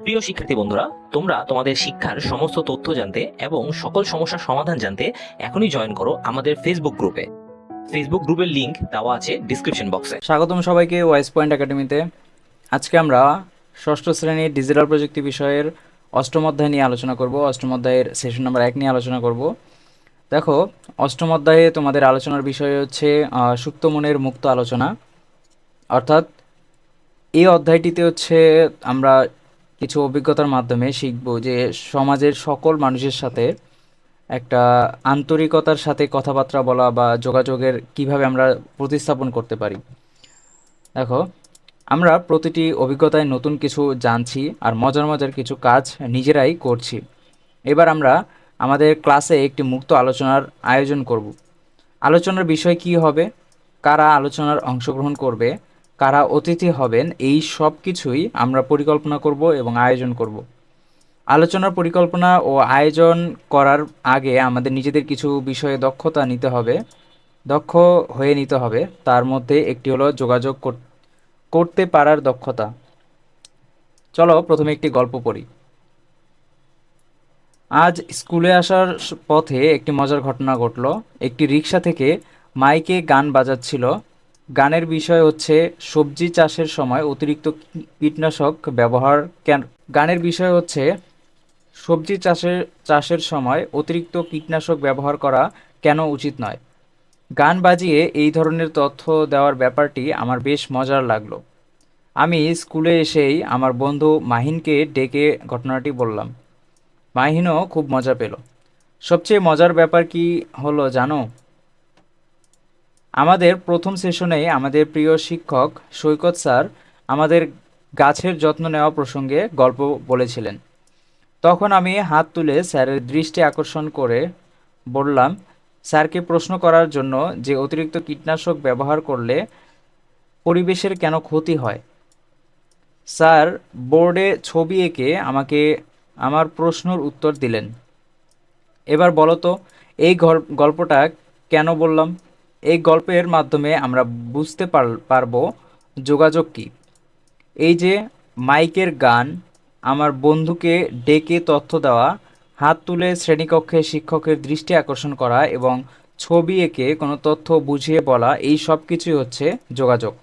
প্রিয় শিক্ষার্থী বন্ধুরা, তোমরা তোমাদের শিক্ষার সমস্ত তথ্য জানতে এবং সকল সমস্যার সমাধান জানতে এখনই জয়েন করো আমাদের ফেসবুক গ্রুপে ফেসবুক গ্রুপের লিংক দেওয়া আছে ডিসক্রিপশন বক্সে স্বাগতম সবাইকে ওয়াইস পয়েন্ট একাডেমিতে আজকে আমরা ষষ্ঠ শ্রেণির ডিজিটাল প্রযুক্তি বিষয়ের অষ্টম অধ্যায় নিয়ে আলোচনা করব। অষ্টম অধ্যায়ের সেশন নাম্বার এক নিয়ে আলোচনা করব। দেখো, অষ্টম অধ্যায়ে তোমাদের আলোচনার বিষয় হচ্ছে সুপ্ত মনের মুক্ত আলোচনা। অর্থাৎ এই অধ্যায়টিতে হচ্ছে আমরা কিছু অভিজ্ঞতার মাধ্যমে শিখব যে সমাজের সকল মানুষের সাথে একটা আন্তরিকতার সাথে কথাবার্তা বলা বা যোগাযোগের কীভাবে আমরা প্রতিস্থাপন করতে পারি। দেখো, আমরা প্রতিটি অভিজ্ঞতায় নতুন কিছু জানছি আর মজার মজার কিছু কাজ নিজেরাই করছি। এবার আমরা আমাদের ক্লাসে একটি মুক্ত আলোচনার আয়োজন করব। আলোচনার বিষয় কি হবে? কারা আলোচনার অংশগ্রহণ করবে? কারা অতিথি হবেন, এই সব কিছুই আমরা পরিকল্পনা করব এবং আয়োজন করব। আলোচনার পরিকল্পনা ও আয়োজন করার আগে আমাদের নিজেদের কিছু বিষয়ে দক্ষতা নিতে হবে। দক্ষ হয়ে নিতে হবে। তার মধ্যে একটি হলো যোগাযোগ কর- করতে পারার দক্ষতা। চলো প্রথমে একটি গল্প পড়ি। আজ স্কুলে আসার পথে একটি মজার ঘটনা ঘটলো। একটি রিক্সা থেকে মাইকে গান বাজাচ্ছিল। গানের বিষয় হচ্ছে সবজি চাষের সময় অতিরিক্ত কীটনাশক ব্যবহার কেন? গানের বিষয় হচ্ছে সবজি চাষের চাষের সময় অতিরিক্ত কীটনাশক ব্যবহার করা কেন উচিত নয়? গান বাজিয়ে এই ধরনের তথ্য দেওয়ার ব্যাপারটি আমার বেশ মজার লাগল। আমি স্কুলে এসেই আমার বন্ধু মাহিনকে ডেকে ঘটনাটি বললাম। মাহিনও খুব মজা পেল। সবচেয়ে মজার ব্যাপার কি হলো জানো? আমাদের প্রথম সেশনে আমাদের প্রিয় শিক্ষক সৈকত স্যার আমাদের গাছের যত্ন নেওয়া প্রসঙ্গে গল্প বলেছিলেন। তখন আমি হাত তুলে স্যারের দৃষ্টি আকর্ষণ করে বললাম, স্যারকে প্রশ্ন করার জন্য যে অতিরিক্ত কীটনাশক ব্যবহার করলে পরিবেশের কেন ক্ষতি হয়? স্যার বোর্ডে ছবি এঁকে আমাকে আমার প্রশ্নর উত্তর দিলেন। এবার বলো তো, এই গল- গল্পটা কেন বললাম? এই গল্পের মাধ্যমে আমরা বুঝতে পার- পারব যোগাযোগ কী। এই যে মাইকের গান, আমার বন্ধুকে ডেকে তথ্য দেওয়া, হাত তুলে শ্রেণীকক্ষে শিক্ষকের দৃষ্টি আকর্ষণ করা এবং ছবি এঁকে কোনো তথ্য বুঝিয়ে বলা, এই সব কিছুই হচ্ছে যোগাযোগ।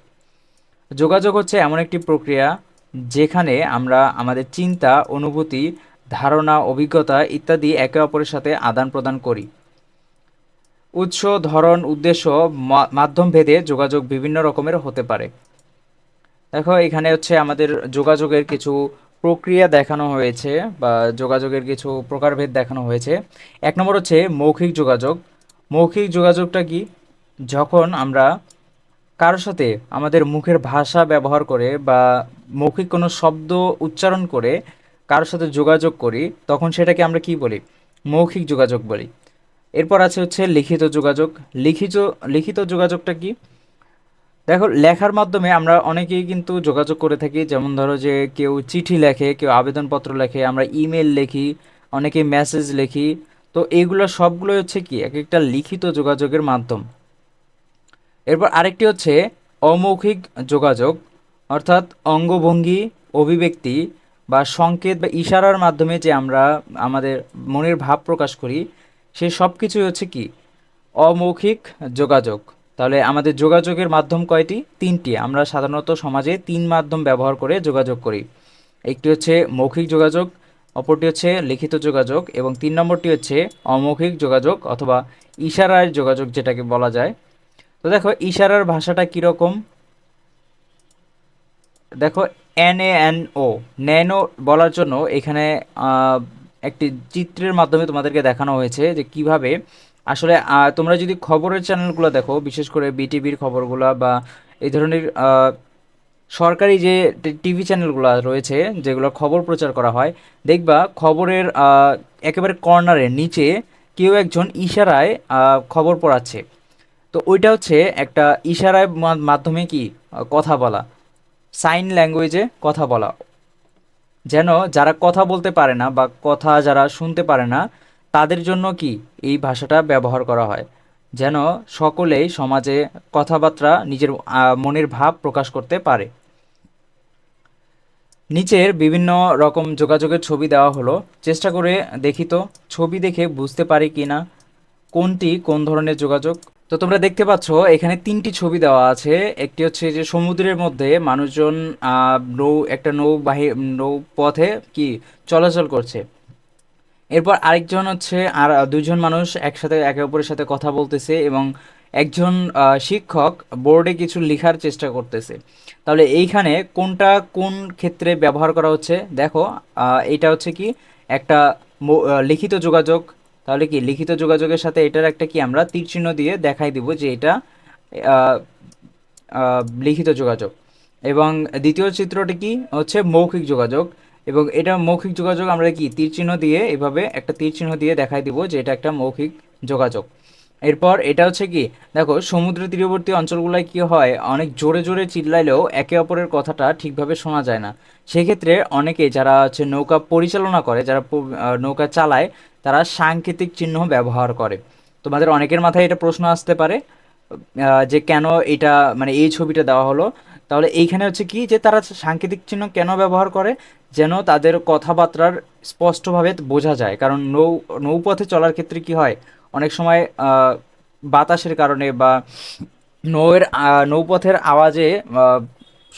যোগাযোগ হচ্ছে এমন একটি প্রক্রিয়া যেখানে আমরা আমাদের চিন্তা, অনুভূতি, ধারণা, অভিজ্ঞতা ইত্যাদি একে অপরের সাথে আদান প্রদান করি। উৎস, ধরন, উদ্দেশ্য মাধ্যম ভেদে যোগাযোগ বিভিন্ন রকমের হতে পারে। দেখো, এখানে হচ্ছে আমাদের যোগাযোগের কিছু প্রক্রিয়া দেখানো হয়েছে বা যোগাযোগের কিছু প্রকারভেদ দেখানো হয়েছে। এক নম্বর হচ্ছে মৌখিক যোগাযোগ। মৌখিক যোগাযোগটা কি? যখন আমরা কারোর সাথে আমাদের মুখের ভাষা ব্যবহার করে বা মৌখিক কোনো শব্দ উচ্চারণ করে কারোর সাথে যোগাযোগ করি, তখন সেটাকে আমরা কি বলি? মৌখিক যোগাযোগ বলি। এরপর আছে হচ্ছে লিখিত যোগাযোগ। লিখিত লিখিত যোগাযোগটা কি? দেখো, লেখার মাধ্যমে আমরা অনেকেই কিন্তু যোগাযোগ করে থাকি। যেমন ধরো যে কেউ চিঠি লেখে, কেউ আবেদনপত্র লেখে, আমরা ইমেল লিখি, অনেকে মেসেজ লিখি। তো এইগুলো সবগুলো হচ্ছে কি? এক একটা লিখিত যোগাযোগের মাধ্যম। এরপর আরেকটি হচ্ছে অমৌখিক যোগাযোগ, অর্থাৎ অঙ্গভঙ্গি, অভিব্যক্তি বা সংকেত বা ইশারার মাধ্যমে যে আমরা আমাদের মনের ভাব প্রকাশ করি সে সব কিছুই হচ্ছে কি? অমৌখিক যোগাযোগ। তাহলে আমাদের যোগাযোগের মাধ্যম কয়টি? তিনটি। আমরা সাধারণত সমাজে তিন মাধ্যম ব্যবহার করে যোগাযোগ করি। একটি হচ্ছে মৌখিক যোগাযোগ, অপরটি হচ্ছে লিখিত যোগাযোগ এবং তিন নম্বরটি হচ্ছে অমৌখিক যোগাযোগ অথবা ইশারার যোগাযোগ যেটাকে বলা যায়। তো দেখো, ইশারার ভাষাটা কীরকম? দেখো N A N O nano বলার জন্য এখানে একটি চিত্রের মাধ্যমে তোমাদেরকে দেখানো হয়েছে যে কীভাবে আসলে তোমরা যদি খবরের চ্যানেলগুলো দেখো, বিশেষ করে বিটিভির খবরগুলো বা এই ধরনের সরকারি যে টিভি চ্যানেলগুলো রয়েছে যেগুলো খবর প্রচার করা হয়, দেখবা খবরের একেবারে কর্নারের নিচে কেউ একজন ইশারায় খবর পড়াচ্ছে। তো ওইটা হচ্ছে একটা ইশারায় মাধ্যমে কি? কথা বলা। সাইন ল্যাঙ্গুয়েজে কথা বলা। যেন যারা কথা বলতে পারে না বা কথা যারা শুনতে পারে না, তাদের জন্য কি এই ভাষাটা ব্যবহার করা হয়? যেন সকলেই সমাজে কথাবার্তা নিজের মনের ভাব প্রকাশ করতে পারে। নিচের বিভিন্ন রকম যোগাযোগের ছবি দেওয়া হলো। চেষ্টা করে দেখি তো, ছবি দেখে বুঝতে পারি কি না কোনটি কোন ধরনের যোগাযোগ? তো তোমরা দেখতে পাচ্ছ, এখানে তিনটি ছবি দেওয়া আছে। একটি হচ্ছে যে সমুদ্রের মধ্যে মানুষজন নৌ, একটা নৌ পথে কি চলাচল করছে। এরপর আরেকজন হচ্ছে, আর দুজন মানুষ একসাথে, একে অপরের সাথে কথা বলতেছে এবং একজন শিক্ষক বোর্ডে কিছু লেখার চেষ্টা করতেছে। তাহলে এইখানে কোনটা কোন ক্ষেত্রে ব্যবহার করা হচ্ছে? দেখো এটা হচ্ছে কি, একটা লিখিত যোগাযোগ তাহলে কি লিখিত যোগাযোগের সাথে এটার একটা কি আমরা তীর চিহ্ন দিয়ে দেখাই দিব যে এটা লিখিত যোগাযোগ। এবং দ্বিতীয় চিত্রটি কি? হচ্ছে মৌখিক যোগাযোগ। এবং এটা মৌখিক যোগাযোগ আমরা কি? তীর চিহ্ন দিয়ে এভাবে একটা তীর চিহ্ন দিয়ে দেখাই দিব যে এটা একটা মৌখিক যোগাযোগ। এরপর এটা হচ্ছে কি? দেখো, সমুদ্র তীরবর্তী অঞ্চলগুলোয় কি হয়? অনেক জোরে জোরে চিল্লাইলেও একে অপরের কথাটা ঠিকভাবে শোনা যায় না। সেক্ষেত্রে অনেকে যারা হচ্ছে নৌকা পরিচালনা করে, যারা নৌকা চালায় তারা সাংকেতিক চিহ্ন ব্যবহার করে। তোমাদের অনেকের মাথায় এটা প্রশ্ন আসতে পারে যে কেন এটা মানে এই ছবিটা দেওয়া হলো। তাহলে এইখানে হচ্ছে কি যে তারা সাংকেতিক চিহ্ন কেন ব্যবহার করে? যেন তাদের কথাবার্তার স্পষ্টভাবে বোঝা যায়। কারণ নৌ, নৌপথে চলার ক্ষেত্রে কি হয়? অনেক সময় বাতাসের কারণে বা নৌয়ের নৌপথের আওয়াজে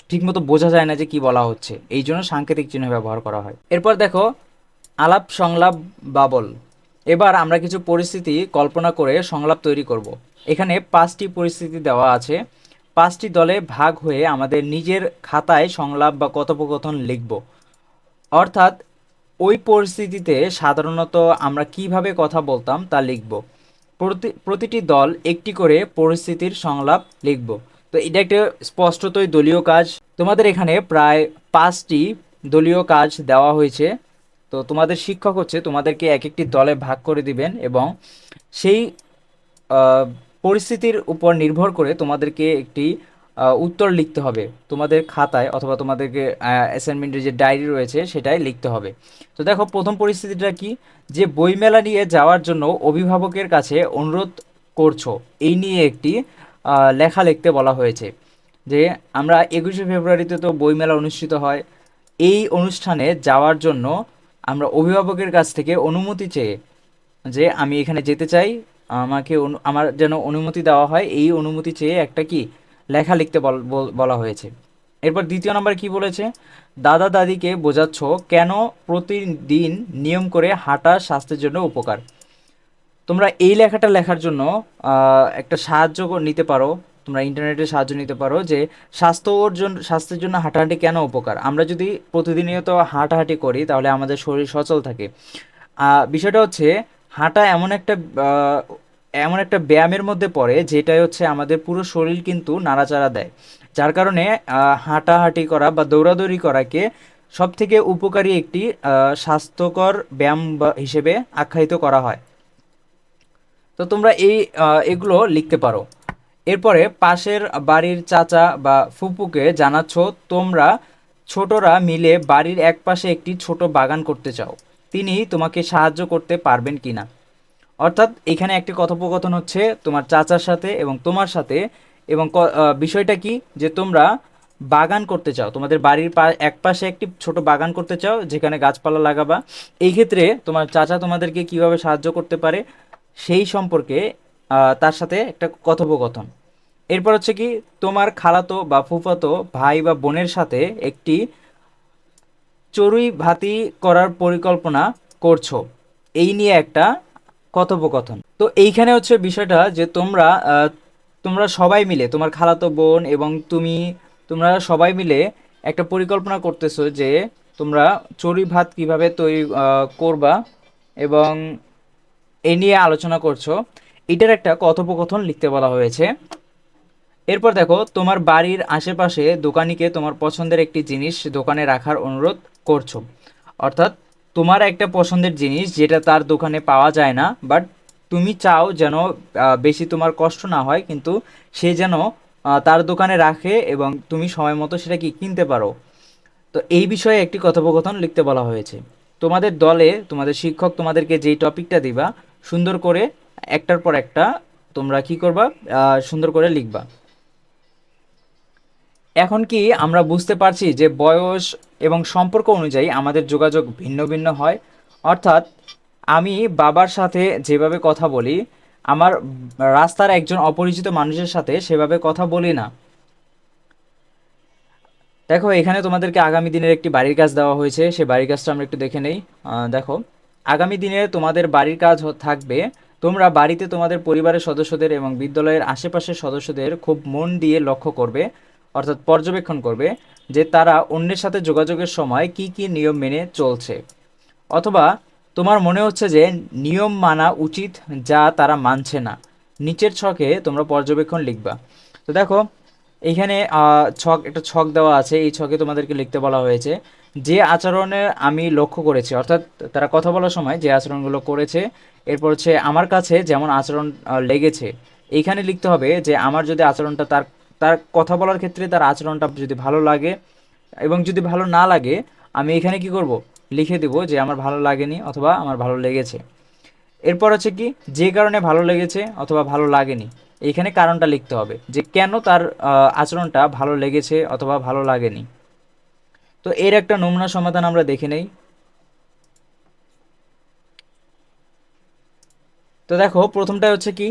ঠিকমতো বোঝা যায় না যে কি বলা হচ্ছে। এই জন্য সাংকেতিক চিহ্ন ব্যবহার করা হয়। এরপর দেখো আলাপ, সংলাপ, বাবল। এবার আমরা কিছু পরিস্থিতি কল্পনা করে সংলাপ তৈরি করব। এখানে পাঁচটি পরিস্থিতি দেওয়া আছে। পাঁচটি দলে ভাগ হয়ে আমাদের নিজের খাতায় সংলাপ বা কথোপকথন লিখব। অর্থাৎ ওই পরিস্থিতিতে সাধারণত আমরা কীভাবে কথা বলতাম তা লিখব। প্রতি, প্রতিটি দল একটি করে পরিস্থিতির সংলাপ লিখব। তো এটা একটা স্পষ্টতই দলীয় কাজ। তোমাদের এখানে প্রায় পাঁচটি দলীয় কাজ দেওয়া হয়েছে। তো তোমাদের শিক্ষক হচ্ছে তোমাদেরকে এক একটি দলে ভাগ করে দিবেন এবং সেই পরিস্থিতির উপর নির্ভর করে তোমাদেরকে একটি উত্তর লিখতে হবে। তোমাদের খাতায় অথবা তোমাদেরকে অ্যাসাইনমেন্টের যে ডায়েরি রয়েছে সেটাই লিখতে হবে। তো দেখো প্রথম পরিস্থিতিটা কি? যে বইমেলা নিয়ে যাওয়ার জন্য অভিভাবকের কাছে অনুরোধ করছ। এই নিয়ে একটি লেখা লিখতে বলা হয়েছে যে আমরা একুশে ফেব্রুয়ারিতে তো বইমেলা অনুষ্ঠিত হয়। এই অনুষ্ঠানে যাওয়ার জন্য আমরা অভিভাবকের কাছ থেকে অনুমতি চেয়ে যে আমি এখানে যেতে চাই, আমাকে আমার যেন অনুমতি দেওয়া হয়, এই অনুমতি চেয়ে একটা কি লেখা লিখতে বলা হয়েছে। এরপর দ্বিতীয় নাম্বার কি বলেছে? দাদা দাদিকে বোঝাচ্ছ কেন প্রতিদিন নিয়ম করে হাঁটা স্বাস্থ্যের জন্য উপকার? তোমরা এই লেখাটা লেখার জন্য একটা সাহায্য নিতে পারো। তোমরা ইন্টারনেটে সাহায্য নিতে পারো যে স্বাস্থ্য অর্জন স্বাস্থ্যের জন্য হাঁটাহাঁটি কেন উপকার? আমরা যদি প্রতিদিনিয়ত হাঁটাহাঁটি করি, তাহলে আমাদের শরীর সচল থাকে। বিষয়টা হচ্ছে হাঁটা এমন একটা এমন একটা ব্যায়ামের মধ্যে পড়ে যেটা হচ্ছে আমাদের পুরো শরীর কিন্তু নাড়াচাড়া দেয়। যার কারণে হাঁটাহাঁটি করা বা দৌড়াদৌড়ি করাকে সব থেকে উপকারী একটি স্বাস্থ্যকর ব্যায়াম হিসেবে আখ্যায়িত করা হয়। তো তোমরা এই এগুলো লিখতে পারো। এরপরে পাশের বাড়ির চাচা বা ফুপুকে জানাচ্ছ, তোমরা ছোটরা মিলে বাড়ির একপাশে একটি ছোট বাগান করতে চাও। তিনি তোমাকে সাহায্য করতে পারবেন কিনা অর্থাৎ এখানে একটি কথোপকথন হচ্ছে তোমার চাচার সাথে এবং তোমার সাথে এবং বিষয়টা কি? যে তোমরা বাগান করতে চাও, তোমাদের বাড়ির পা- একপাশে একটি ছোট বাগান করতে চাও, যেখানে গাছপালা লাগাবা। এই ক্ষেত্রে তোমার চাচা তোমাদেরকে কীভাবে সাহায্য করতে পারে সেই সম্পর্কে তার সাথে একটা কথোপকথন। এরপর হচ্ছে কি, তোমার খালাতো বা ফুফাতো ভাই বা বোনের সাথে একটি চড়ুই ভাতি করার পরিকল্পনা করছ। এই নিয়ে একটা কথোপকথন। তো এইখানে হচ্ছে বিষয়টা যে তোমরা তোমরা সবাই মিলে, তোমার খালাতো বোন এবং তুমি, তোমরা সবাই মিলে একটা পরিকল্পনা করতেছো যে তোমরা চড়ুই ভাত কীভাবে তৈরি করবা এবং এই নিয়ে আলোচনা করছ। এটার একটা কথোপকথন লিখতে বলা হয়েছে। এরপর দেখো, তোমার বাড়ির আশেপাশে দোকানিকে তোমার পছন্দের একটি জিনিস দোকানে রাখার অনুরোধ করছ। অর্থাৎ তোমার একটা পছন্দের জিনিস যেটা তার দোকানে পাওয়া যায় না বাট তুমি চাও যেন বেশি তোমার কষ্ট না হয়, কিন্তু সে যেন তার দোকানে রাখে এবং তুমি সময় মতো সেটা কি কিনতে পারো। তো এই বিষয়ে একটি কথোপকথন লিখতে বলা হয়েছে। তোমাদের দলে, তোমাদের শিক্ষক তোমাদেরকে যেই টপিকটা দিবা, সুন্দর করে একটার পর একটা তোমরা কি করবা? সুন্দর করে লিখবা। এখন কি আমরা বুঝতে পারছি যে বয়স এবং সম্পর্ক অনুযায়ী আমাদের যোগাযোগ ভিন্ন ভিন্ন হয়। অর্থাৎ আমি বাবার সাথে যেভাবে কথা বলি, আমার রাস্তার একজন অপরিচিত মানুষের সাথে সেভাবে কথা বলি না। দেখো, এখানে তোমাদেরকে আগামী দিনের একটি বাড়ির কাজ দেওয়া হয়েছে। সেই বাড়ির কাজটা আমরা একটু দেখে নেই। দেখো, আগামী দিনে তোমাদের বাড়ির কাজ থাকবে তোমরা বাড়িতে তোমাদের পরিবারের সদস্যদের এবং বিদ্যালয়ের আশেপাশের সদস্যদের খুব মন দিয়ে লক্ষ্য করবে অর্থাৎ পর্যবেক্ষণ করবে যে তারা অন্যের সাথে যোগাযোগের সময় কি কি নিয়ম মেনে চলছে। অথবা তোমার মনে হচ্ছে যে নিয়ম মানা উচিত যা তারা মানছে না। নিচের ছকে তোমরা পর্যবেক্ষণ লিখবা। তো দেখো এইখানে আহ, ছক একটা ছক দেওয়া আছে। এই ছকে তোমাদেরকে লিখতে বলা হয়েছে যে আচরণে আমি লক্ষ্য করেছি, অর্থাৎ তারা কথা বলার সময় যে আচরণগুলো করেছে, এরপর হচ্ছে আমার কাছে যেমন আচরণ লেগেছে, এইখানে লিখতে হবে যে আমার যদি আচরণটা তার তার কথা বলার ক্ষেত্রে তার আচরণটা যদি ভালো লাগে এবং যদি ভালো না লাগে, আমি এখানে কি করব? লিখে দেব যে আমার ভালো লাগেনি অথবা আমার ভালো লেগেছে। এরপর হচ্ছে কি, যে কারণে ভালো লেগেছে অথবা ভালো লাগেনি, এইখানে কারণটা লিখতে হবে যে কেন তার আচরণটা ভালো লেগেছে অথবা ভালো লাগেনি। তো এর একটা নমুনা সমাধান আমরা দেখে নেই। তো দেখো প্রথমটা হচ্ছে কি,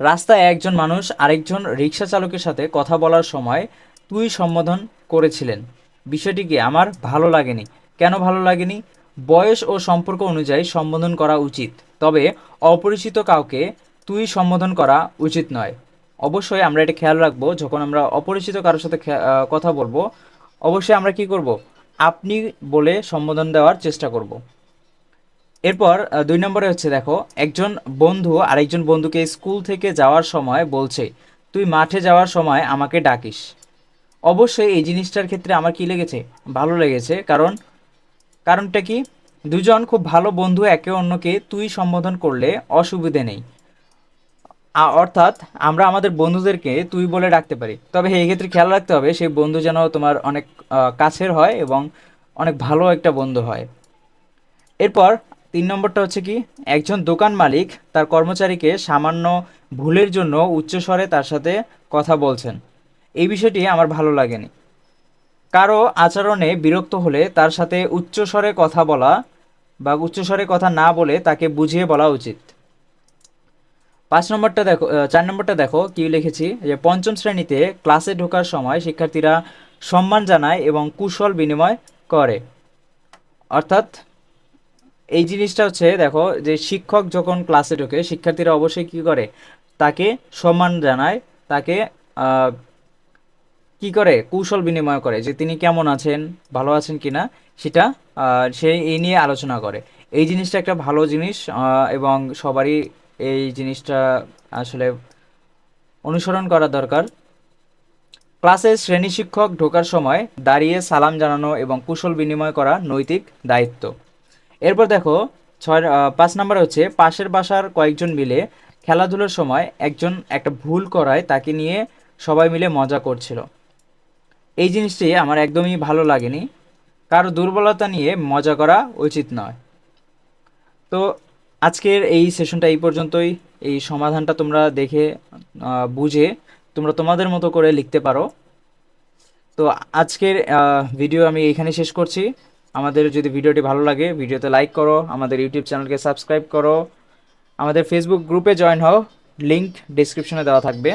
রাস্তায় একজন মানুষ আরেকজন রিক্সা চালকের সাথে কথা বলার সময় তুই সম্বোধন করেছিলেন। বিষয়টিকে আমার ভালো লাগেনি। কেন ভালো লাগেনি? বয়স ও সম্পর্ক অনুযায়ী সম্বোধন করা উচিত। তবে অপরিচিত কাউকে তুই সম্বোধন করা উচিত নয়। অবশ্যই আমরা এটা খেয়াল রাখব, যখন আমরা অপরিচিত কারোর সাথে কথা বলব, অবশ্যই আমরা কি করব? আপনি বলে সম্বোধন দেওয়ার চেষ্টা করব। এরপর দুই নম্বরে হচ্ছে দেখো, একজন বন্ধু আরেকজন বন্ধুকে স্কুল থেকে যাওয়ার সময় বলছে, তুই মাঠে যাওয়ার সময় আমাকে ডাকিস। অবশ্যই এই জিনিসটার ক্ষেত্রে আমার কি লেগেছে? ভালো লেগেছে, কারণ, কারণটা কি? দুজন খুব ভালো বন্ধু একে অন্যকে তুই সম্বোধন করলে অসুবিধে নেই। অর্থাৎ আমরা আমাদের বন্ধুদেরকে তুই বলে ডাকতে পারি। তবে এই ক্ষেত্রে খেয়াল রাখতে হবে, সেই বন্ধু যেন তোমার অনেক কাছের হয় এবং অনেক ভালো একটা বন্ধু হয়। এরপর তিন নম্বরটা হচ্ছে কি, একজন দোকান মালিক তার কর্মচারীকে সামান্য ভুলের জন্য উচ্চস্বরে তার সাথে কথা বলছেন। এই বিষয়টি আমার ভালো লাগেনি। কারও আচরণে বিরক্ত হলে তার সাথে উচ্চস্বরে কথা বলা বা উচ্চস্বরে কথা না বলে তাকে বুঝিয়ে বলা উচিত। পাঁচ নম্বরটা দেখো চার নম্বরটা দেখো কি লিখেছি? যে পঞ্চম শ্রেণীতে ক্লাসে ঢোকার সময় শিক্ষার্থীরা সম্মান জানায় এবং কুশল বিনিময় করে। অর্থাৎ এই জিনিসটা হচ্ছে দেখো যে শিক্ষক যখন ক্লাসে ঢোকে, শিক্ষার্থীরা অবশ্যই কি করে? তাকে সম্মান জানায়, তাকে কি করে? কৌশল বিনিময় করে যে তিনি কেমন আছেন, ভালো আছেন কিনা, সেটা সে এই নিয়ে আলোচনা করে। এই জিনিসটা একটা ভালো জিনিস এবং সবারই এই জিনিসটা আসলে অনুসরণ করা দরকার। ক্লাসে শ্রেণি শিক্ষক ঢোকার সময় দাঁড়িয়ে সালাম জানানো এবং কুশল বিনিময় করা নৈতিক দায়িত্ব। এরপর দেখো, ছয় পাঁচ নম্বর হচ্ছে, পাশের বাসার কয়েকজন মিলে খেলাধুলোর সময় একজন একটা ভুল করায় তাকে নিয়ে সবাই মিলে মজা করছিল। এই জিনিসটি আমার একদমই ভালো লাগেনি। কারও দুর্বলতা নিয়ে মজা করা উচিত নয়। তো আজকের এই সেশনটা এই পর্যন্তই। এই সমাধানটা তোমরা দেখে বুঝে তোমরা তোমাদের মতো করে লিখতে পারো। তো আজকের ভিডিও আমি এইখানে শেষ করছি। আমাদের যদি ভিডিওটি ভালো লাগে ভিডিওতে লাইক করো, আমাদের ইউটিউব চ্যানেলকে সাবস্ক্রাইব করো। আমাদের ফেসবুক গ্রুপে জয়েন হও লিঙ্ক ডিসক্রিপশনে দেওয়া থাকবে।